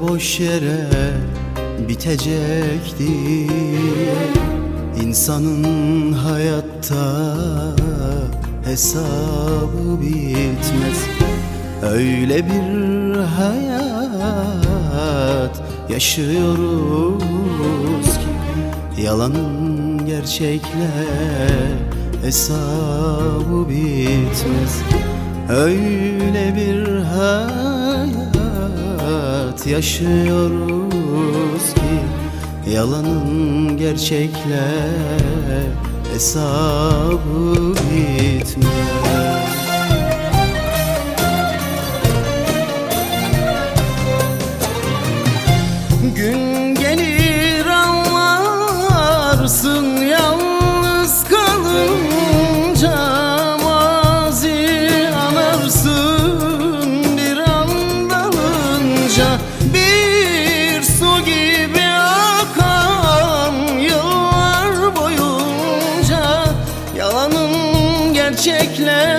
boş yere bitecekti. İnsanın hayatta hesabı bitmez. Öyle bir hayat yaşıyoruz ki Yalanın gerçekle hesabı bitmez Öyle bir hayat yaşıyoruz ki Yalanın gerçekle hesabı bitmez. Gün gelir anlarsın yalnız Yalanın gerçekle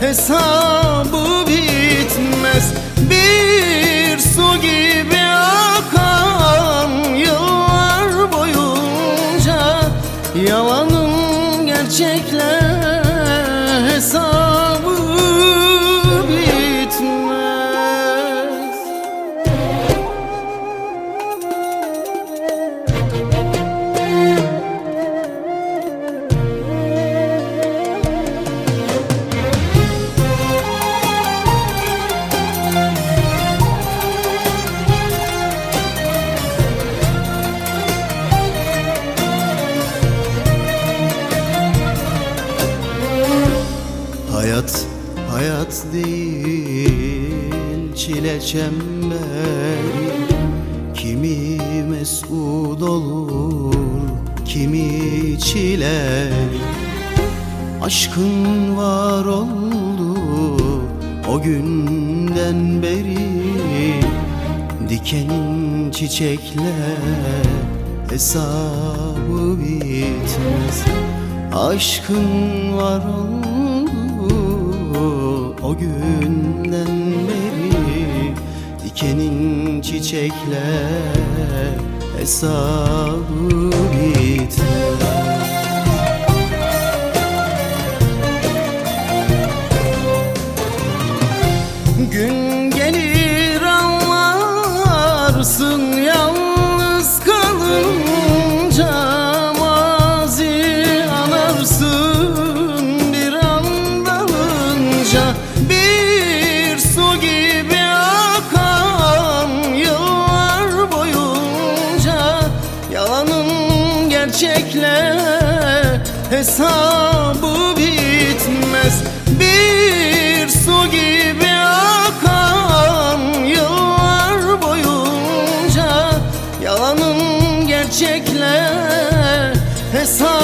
hesabı bitmez. Bir su gibi akan yıllar boyunca Yalanın gerçekle hayat değil çile çemberi Kimi mesut olur kimi çile. Aşkın var oldu o günden beri Dikenin çiçekle hesabı bitmez. Aşkın var oldu o günden beri Dikenin çiçekle hesabı bitmez hesabı bitmez. Bir su gibi akan yıllar boyunca Yalanın gerçekle hesabı